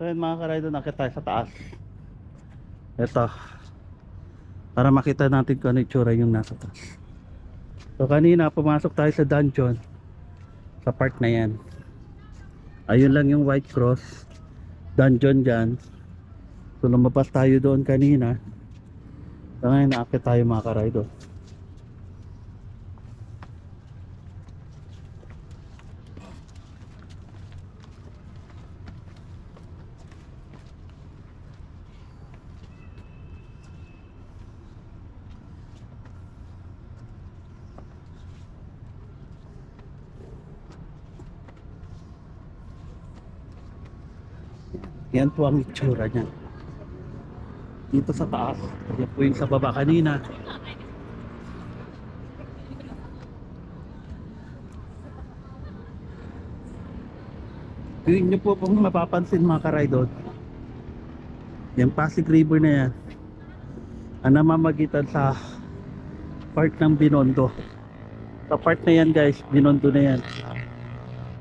So yun mga karaydon, nakita tayo sa taas. Ito. Para makita natin kung ano itsura yung nasa taas. So kanina pumasok tayo sa dungeon. Sa part na yan. Ayun lang yung white cross. Dungeon dyan. So lumabas tayo doon kanina. So ngayon naakit tayo mga karaydon. Yan po ang itsura niya. Dito sa taas. Yan po yung sa baba kanina. Yun nyo po pong mapapansin mga karaydon. Yung Pasig River na yan. Ang namamagitan sa part ng Binondo. Sa part na yan guys, Binondo na yan.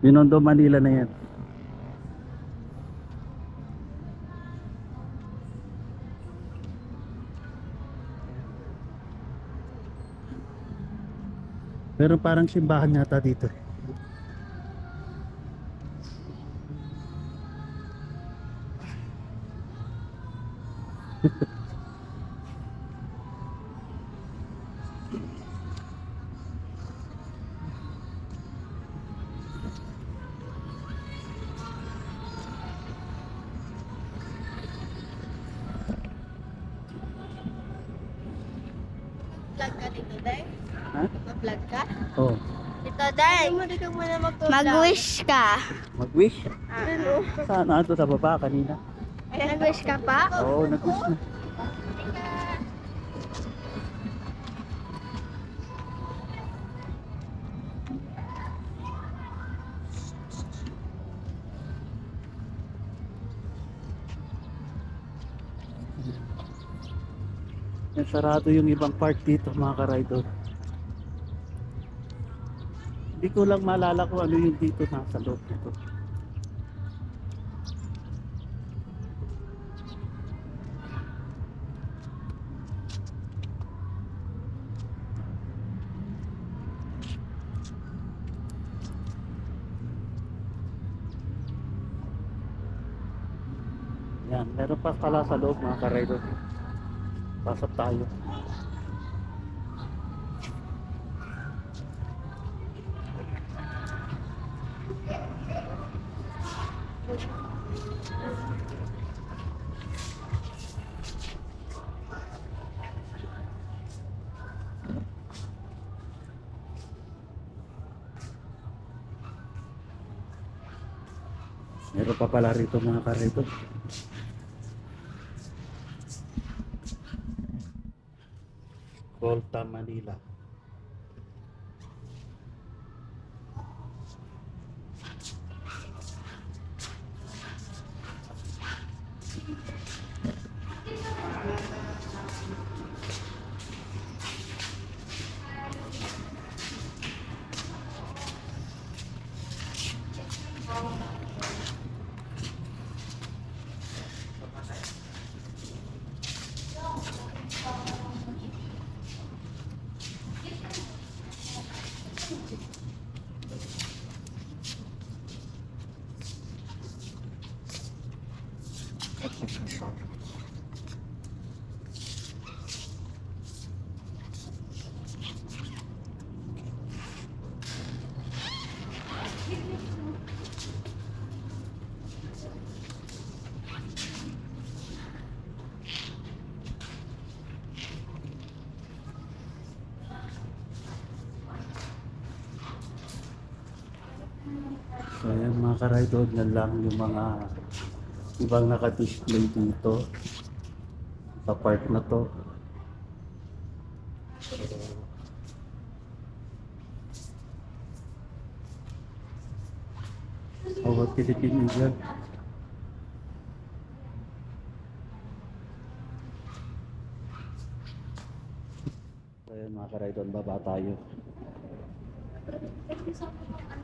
Binondo, Manila na yan. Pero parang simbahan yata dito. eh. Vlog ka dito, Day? Ha? Mag-vlog ka? Oh, Dito, Day. Mag-wish ka. mag-wish. Ano? Saan? Ano sa baba kanina? Nag-wish ka pa? Oo, oh, nag-wish na. Sarado yung ibang part dito mga ka-rider. Hindi ko lang maalala kung ano yung dito nasa loob dito. Yan, meron pa pala sa loob mga ka-rider. Pasok tayo. Meron pa pala rito mga karito. Volta Manila. So ayan mga ka-rider, yan lang yung mga ibang naka-display dito sa part na to. Our Philippine Eagle. So ayan mga ka-rider, baba tayo.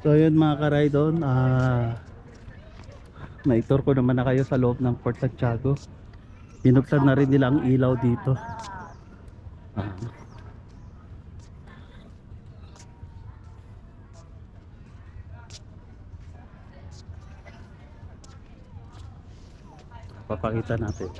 So yun mga karaydon, ah na-tour ko naman na kayo sa loob ng Port Santiago. Binuksan na rin nila ang ilaw dito. Ah. Papakita natin.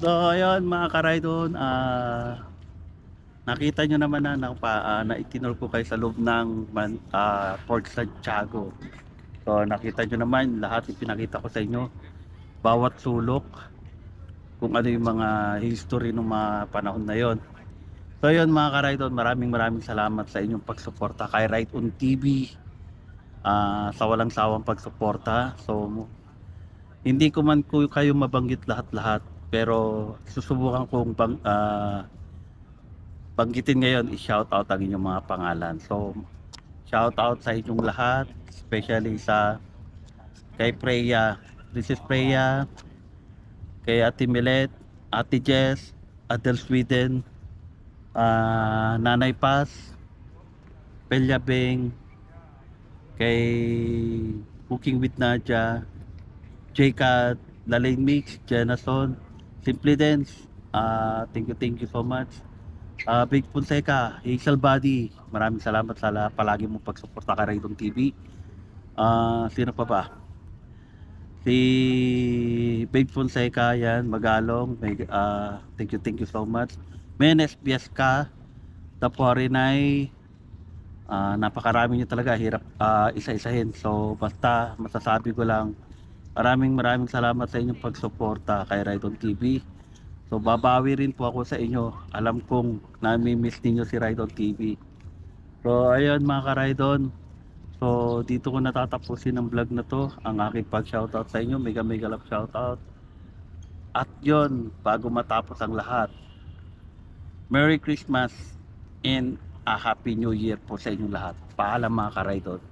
So ayun mga karaydon, ah nakita nyo naman na, na, pa, ah, na itinol ko kayo sa loob ng man, ah, Port Santiago. So nakita nyo naman lahat ipinakita ko sa inyo. Bawat sulok kung ano yung mga history ng mga panahon na yon. So yun mga karaydon, maraming maraming salamat sa inyong pagsuporta kay Right on TV. ah, sa walang sawang pagsuporta. So hindi ko man ko kayo mabanggit lahat-lahat pero susubukan kong bang, ah, banggitin ngayon i-shout out ang inyong mga pangalan. So, shout out sa inyong lahat, especially sa kay Freya. This is Freya, kay Ate Milet, Ate Jess, Adel Sweden, ah, Nanay Paz, Pelia Beng, kay Cooking with Nadia, J-Cat, Mix, Jenason, Simply Dance, ah thank you, thank you so much. Ah Big Fonseca, Hazel Body, maraming salamat sa la- palagi mong pagsuporta ka Raydon TV. Ah sino pa ba? Si Big Fonseca, yan, Magalong, may, ah thank you, thank you so much. Menes Biasca, Tapuarinay, ah napakarami niyo talaga, hirap ah, isa-isahin. So basta masasabi ko lang, Maraming maraming salamat sa inyong pagsuporta kay Raidon TV. So babawi rin po ako sa inyo. Alam kong nami-miss ninyo si Raidon TV. So ayun mga ka-Raidon. So dito ko natatapusin ang vlog na to. Ang aking pag-shoutout sa inyo. Mega mega love shoutout. At yon bago matapos ang lahat. Merry Christmas and a Happy New Year po sa inyong lahat. Paalam mga ka-Raidon.